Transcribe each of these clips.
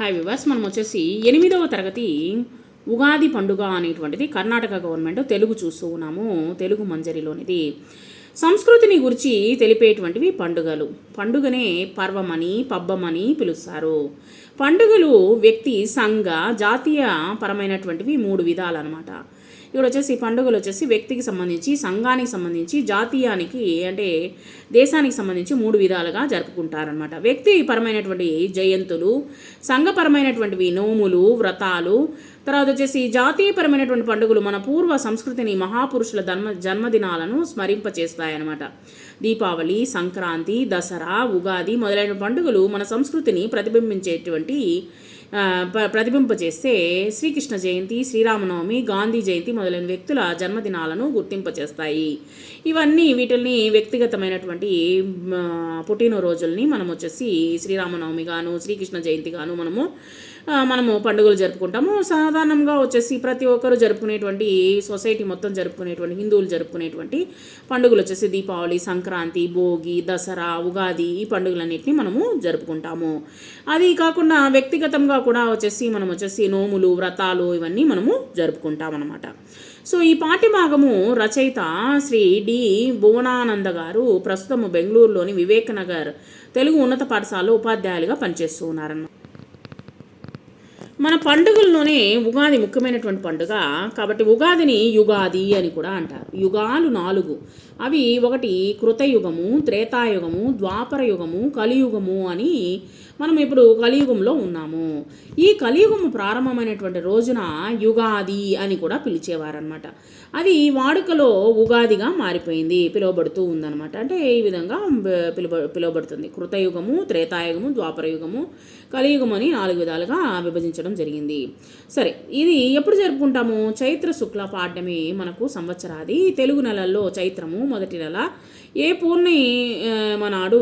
Hi వివాస్ మనం వచ్చేసి ఎనిమిదవ తరగతి ఉగాది పండుగ అనేటువంటిది కర్ణాటక గవర్నమెంట్ తెలుగు చూస్తూ ఉన్నాము. తెలుగు మంజరిలోనిది. సంస్కృతిని గురించి తెలిపేటువంటివి పండుగలు. పండుగనే పర్వమని పబ్బమని పిలుస్తారు. పండుగలు వ్యక్తి సంఘ జాతీయ పరమైనటువంటివి మూడు విధాలు అనమాట ఇక్కడ వచ్చేసి పండుగలు వచ్చేసి వ్యక్తికి సంబంధించి సంఘానికి సంబంధించి జాతీయానికి అంటే దేశానికి సంబంధించి మూడు విధాలుగా జరుపుకుంటారనమాట వ్యక్తి పరమైనటువంటి జయంతులు సంఘపరమైనటువంటివి నోములు వ్రతాలు తర్వాత వచ్చేసి జాతీయపరమైనటువంటి పండుగలు మన పూర్వ సంస్కృతిని మహాపురుషుల జన్మ జన్మదినాలను స్మరింపచేస్తాయన్నమాట. దీపావళి సంక్రాంతి దసరా ఉగాది మొదలైన పండుగలు మన సంస్కృతిని ప్రతిబింబించేటువంటి ప్రతిబింపచేస్తే శ్రీకృష్ణ జయంతి శ్రీరామనవమి గాంధీ జయంతి మొదలైన వ్యక్తుల జన్మదినాలను గుర్తింపచేస్తాయి ఇవన్నీ వీటిని వ్యక్తిగతమైనటువంటి పుట్టినరోజుల్ని మనం వచ్చేసి శ్రీరామనవమి గాను శ్రీకృష్ణ జయంతి గాను మనము మనము పండుగలు జరుపుకుంటాము. సాధారణంగా వచ్చేసి ప్రతి ఒక్కరు జరుపుకునేటువంటి సొసైటీ మొత్తం జరుపుకునేటువంటి హిందువులు జరుపుకునేటువంటి పండుగలు వచ్చేసి దీపావళి సంక్రాంతి సంక్రాంతి భోగి దసరా ఉగాది ఈ పండుగలన్నింటినీ మనము జరుపుకుంటాము. అది కాకుండా వ్యక్తిగతంగా కూడా వచ్చేసి మనం వచ్చేసి నోములు వ్రతాలు ఇవన్నీ మనము జరుపుకుంటాం అనమాట సో ఈ పాటి భాగము రచయిత శ్రీ డి. భువనానంద గారు ప్రస్తుతము బెంగళూరులోని వివేకనగర్ తెలుగు ఉన్నత పాఠశాలలో ఉపాధ్యాయులుగా పనిచేస్తూ ఉన్నారన్నమాట. మన పండుగల్లోనే ఉగాది ముఖ్యమైనటువంటి పండుగ. కాబట్టి ఉగాదిని యుగాది అని కూడా అంటారు. యుగాలు నాలుగు. అవి ఒకటి కృతయుగము త్రేతాయుగము ద్వాపర యుగము కలియుగము అని మనం ఇప్పుడు కలియుగంలో ఉన్నాము. ఈ కలియుగం ప్రారంభమైనటువంటి రోజున యుగాది అని కూడా పిలిచేవారనమాట అది వాడుకలో ఉగాదిగా మారిపోయింది పిలువబడుతూ ఉందన్నమాట. అంటే ఈ విధంగా పిలువ పిలువబడుతుంది. కృతయుగము త్రేతాయుగము ద్వాపర యుగము కలియుగం అని నాలుగు విధాలుగా విభజించడం జరిగింది. సరే ఇది ఎప్పుడు జరుపుకుంటాము? చైత్ర శుక్ల పాడ్యమి మనకు సంవత్సరాది తెలుగు నెలల్లో చైత్రము మొదటి నెల. ఏ పూర్ణి మనాడు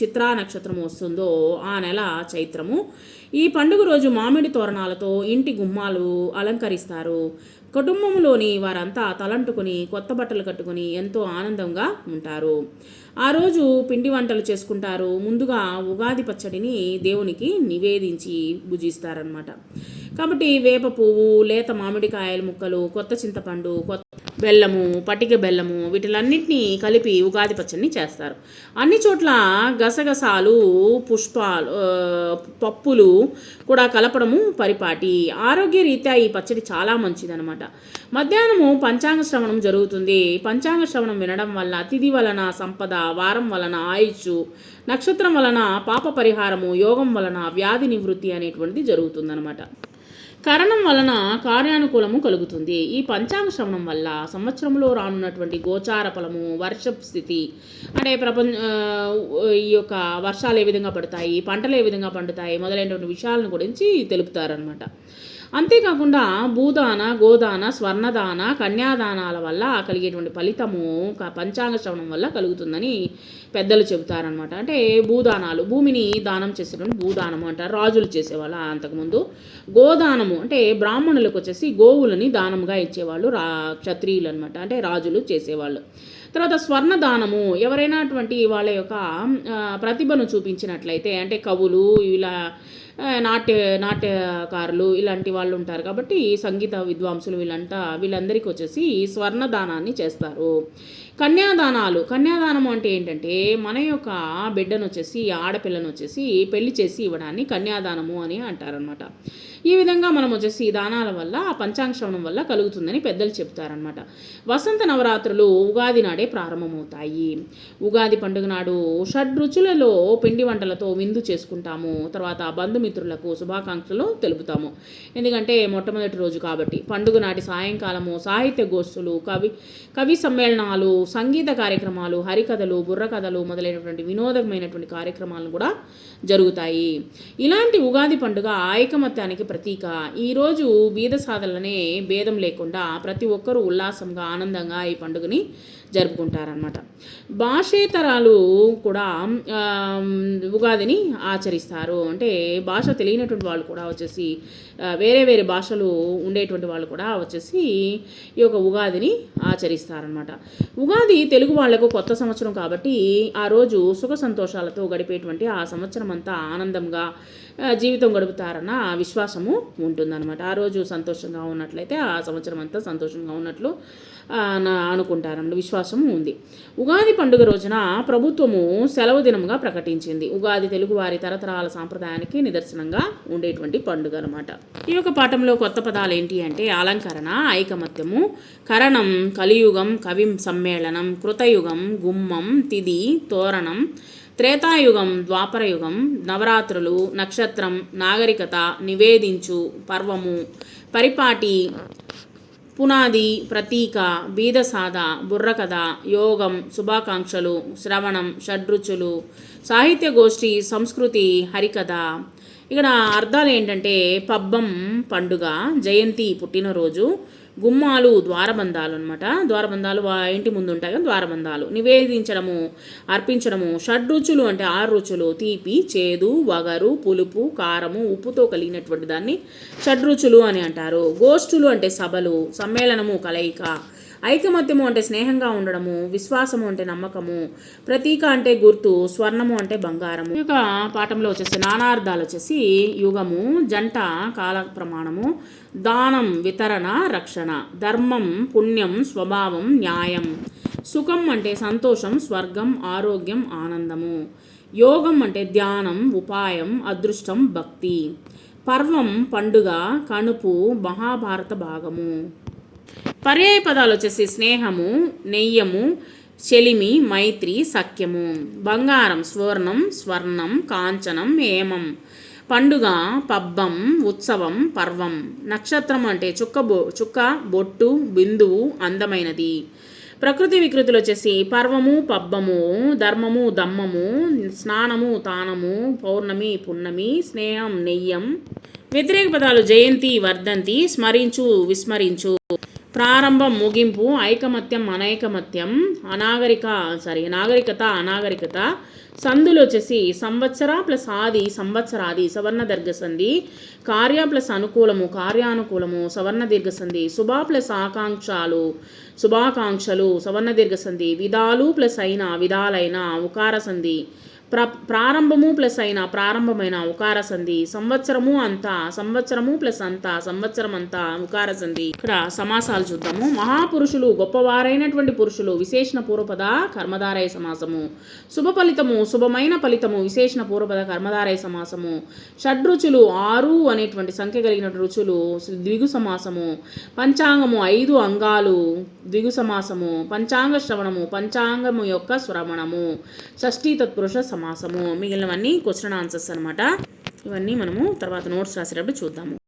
చిత్రా నక్షత్రం వస్తుందో ఆ నెల చైత్రము. ఈ పండుగ రోజు మామిడి తోరణాలతో ఇంటి గుమ్మాలు అలంకరిస్తారు. కుటుంబంలోని వారంతా తలంటుకుని కొత్త బట్టలు కట్టుకుని ఎంతో ఆనందంగా ఉంటారు. ఆ రోజు పిండి వంటలు చేసుకుంటారు. ముందుగా ఉగాది పచ్చడిని దేవునికి నివేదించి భుజిస్తారనమాట కాబట్టి వేప పువ్వు లేత మామిడికాయల ముక్కలు కొత్త చింతపండు కొత్త బెల్లము పటిక బెల్లము వీటిలన్నింటినీ కలిపి ఉగాది పచ్చడిని చేస్తారు. అన్ని చోట్ల గసగసాలు పుష్పాలు పప్పులు కూడా కలపడము పరిపాటి. ఆరోగ్య రీత్యా ఈ పచ్చడి చాలా మంచిదనమాట మధ్యాహ్నము పంచాంగ శ్రవణం జరుగుతుంది. పంచాంగ శ్రవణం వినడం వల్ల తిథి వలన సంపద వారం వలన ఆయుష్ నక్షత్రం వలన పాప పరిహారము యోగం వలన వ్యాధి నివృత్తి అనేటువంటిది జరుగుతుందనమాట కరణం వలన కార్యానుకూలము కలుగుతుంది. ఈ పంచాంగ శ్రవణం వల్ల సంవత్సరంలో రానున్నటువంటి గోచార ఫలము వర్షపు స్థితి అంటే ప్రపంచ ఈ యొక్క వర్షాలు ఏ విధంగా పడతాయి పంటలు ఏ విధంగా పండుతాయి మొదలైనటువంటి విషయాలను గురించి తెలుపుతారనమాట అంతేకాకుండా భూదాన గోదాన స్వర్ణదాన కన్యాదానాల వల్ల కలిగేటువంటి ఫలితము పంచాంగ శ్రవణం వల్ల కలుగుతుందని పెద్దలు చెబుతారనమాట అంటే భూదానాలు భూమిని దానం చేసేటువంటి భూదానము అంటారు రాజులు చేసేవాళ్ళు అంతకుముందు. గోదానము అంటే బ్రాహ్మణులకు వచ్చేసి గోవులని దానంగా ఇచ్చేవాళ్ళు రా క్షత్రియులు అనమాట అంటే రాజులు చేసేవాళ్ళు. తర్వాత స్వర్ణదానము ఎవరైనా అటువంటి వాళ్ళ యొక్క ప్రతిభను చూపించినట్లయితే అంటే కవులు ఇలా నాట్య నాట్యకారులు ఇలాంటి వాళ్ళు ఉంటారు కాబట్టి సంగీత విద్వాంసులు వీళ్ళంతా వీళ్ళందరికీ వచ్చేసి స్వర్ణదానాన్ని చేస్తారు. కన్యాదానాలు కన్యాదానం అంటే ఏంటంటే మన యొక్క బిడ్డను వచ్చేసి ఆడపిల్లను వచ్చేసి పెళ్ళి చేసి ఇవ్వడాన్ని కన్యాదానము అని అంటారనమాట ఈ విధంగా మనం వచ్చేసి దానాల వల్ల పంచాంగ శ్రవణం వల్ల కలుగుతుందని పెద్దలు చెప్తారనమాట వసంత నవరాత్రులు ఉగాది నాడే ప్రారంభమవుతాయి. ఉగాది పండుగ నాడు షడ్రుచులలో పిండి వంటలతో విందు చేసుకుంటాము. తర్వాత బంధుమి మిత్రులకు శుభాకాంక్షలు తెలుపుతాము. ఎందుకంటే మొట్టమొదటి రోజు కాబట్టి పండుగ నాటి సాయంకాలము సాహిత్య గోష్ఠులు కవి కవి సమ్మేళనాలు సంగీత కార్యక్రమాలు హరికథలు బుర్రకథలు మొదలైనటువంటి వినోదమైనటువంటి కార్యక్రమాలు కూడా జరుగుతాయి. ఇలాంటి ఉగాది పండుగ ఐకమత్యానికి ప్రతీక. ఈరోజు బీద సాధలనే భేదం లేకుండా ప్రతి ఒక్కరూ ఉల్లాసంగా ఆనందంగా ఈ పండుగని జరుపుకుంటారనమాట భాషేతరాలు కూడా ఉగాదిని ఆచరిస్తారు. అంటే భాష తెలియనటువంటి వాళ్ళు కూడా వచ్చేసి వేరే వేరే భాషలు ఉండేటువంటి వాళ్ళు కూడా వచ్చేసి ఈ యొక్క ఉగాదిని ఆచరిస్తారనమాట ఉగాది తెలుగు వాళ్ళకు కొత్త సంవత్సరం కాబట్టి ఆ రోజు సుఖ సంతోషాలతో గడిపేటువంటి ఆ సంవత్సరం అంతా ఆనందంగా జీవితం గడుపుతారన్న విశ్వాసము ఉంటుందన్నమాట. ఆ రోజు సంతోషంగా ఉన్నట్లయితే ఆ సంవత్సరం అంతా సంతోషంగా ఉన్నట్లు అనుకుంటారన్న విశ్వాసము ఉంది. ఉగాది పండుగ రోజున ప్రభుత్వము సెలవు దినంగా ప్రకటించింది. ఉగాది తెలుగువారి తరతరాల సాంప్రదాయానికి నిదర్శనంగా ఉండేటువంటి పండుగ అనమాట ఈ యొక్క పాఠంలో కొత్త పదాలు ఏంటి అంటే అలంకరణ ఐకమత్యము కరణం కలియుగం కవి సమ్మేళనం కృతయుగం గుమ్మం తిది తోరణం త్రేతాయుగం ద్వాపరయుగం నవరాత్రులు నక్షత్రం నాగరికత నివేదించు పర్వము పరిపాటి పునాది ప్రతీక బీదసాద బుర్రకథ యోగం శుభాకాంక్షలు శ్రవణం షడ్రుచులు సాహిత్య గోష్ఠి సంస్కృతి హరికథ. ఇక్కడ అర్థాలు ఏంటంటే పబ్బం పండుగ జయంతి పుట్టినరోజు గుమ్మాలు ద్వారబంధాలు అనమాట ద్వారబంధాలు వా ఇంటి ముందు ఉంటాయి కదా ద్వారబంధాలు. నివేదించడము అర్పించడము షడ్రుచులు అంటే ఆరు రుచులు. తీపి చేదు వగరు పులుపు కారము ఉప్పుతో కలిగినటువంటి దాన్ని షడ్రుచులు అని అంటారు. గోష్ఠులు అంటే సభలు సమ్మేళనము కలయిక ఐకమత్యము అంటే స్నేహంగా ఉండడము విశ్వాసము అంటే నమ్మకము ప్రతీక అంటే గుర్తు స్వర్ణము అంటే బంగారము. ఈ యొక్క పాఠంలో వచ్చేసి నానార్థాలు వచ్చేసి యుగము జంట కాల ప్రమాణము దానం వితరణ రక్షణ ధర్మం పుణ్యం స్వభావం న్యాయం. సుఖం అంటే సంతోషం స్వర్గం ఆరోగ్యం ఆనందము. యోగం అంటే ధ్యానం ఉపాయం అదృష్టం భక్తి. పర్వం పండుగ కణుపు మహాభారత భాగము. పర్యాయ పదాలు వచ్చేసి స్నేహము నెయ్యము చెలిమి మైత్రి సఖ్యము. బంగారం స్వర్ణం స్వర్ణం కాంచనం ఏమం పండుగ పబ్బం ఉత్సవం పర్వం. నక్షత్రం అంటే చుక్క బొ చుక్క బొట్టు బిందువు అందమైనది. ప్రకృతి వికృతులు వచ్చేసి పర్వము పబ్బము ధర్మము దమ్మము స్నానము తానము పౌర్ణమి పున్నమి స్నేహం నెయ్యం. వ్యతిరేక పదాలు జయంతి వర్ధంతి స్మరించు విస్మరించు. ప్రారంభం ముగింపు ఐకమత్యం అనైకమత్యం అనాగరిక సారీ నాగరికత అనాగరికత. సంధులు వచ్చేసి సంవత్సర ప్లస్ ఆది సంవత్సరాది సవర్ణ దీర్ఘ సంధి. కార్య ప్లస్ అనుకూలము కార్యానుకూలము సవర్ణ దీర్ఘ సంధి. శుభ ప్లస్ ఆకాంక్షలు శుభాకాంక్షలు సవర్ణ దీర్ఘ సంధి. విధాలు ప్లస్ అయిన విధాలైన ఉకార సంధి. ప్ర ప్రారంభము ప్లస్ అయిన ప్రారంభమైన ఉకార సంధి సంవత్సరము అంతా సంవత్సరము ప్లస్ అంతా సంవత్సరం అంతా ఉకార సంధి ఇక్కడ సమాసాలు చూద్దాము. మహాపురుషులు గొప్పవారైనటువంటి పురుషులు విశేషణ పూర్వపద కర్మధారయ సమాసము. శుభ ఫలితము శుభమైన ఫలితము విశేషణ పూర్వపద కర్మధారయ సమాసము. షడ్రుచులు ఆరు అనేటువంటి సంఖ్య కలిగిన రుచులు ద్విగు సమాసము. పంచాంగము ఐదు అంగాలు ద్విగు సమాసము. పంచాంగ శ్రవణము పంచాంగము యొక్క శ్రవణము. షష్ఠీ తత్పురుష సమాసము మిగిలినవన్నీ క్వశ్చన్ ఆన్సర్స్ అనమాట ఇవన్నీ మనము తర్వాత నోట్స్ రాసేటప్పుడు చూద్దాము.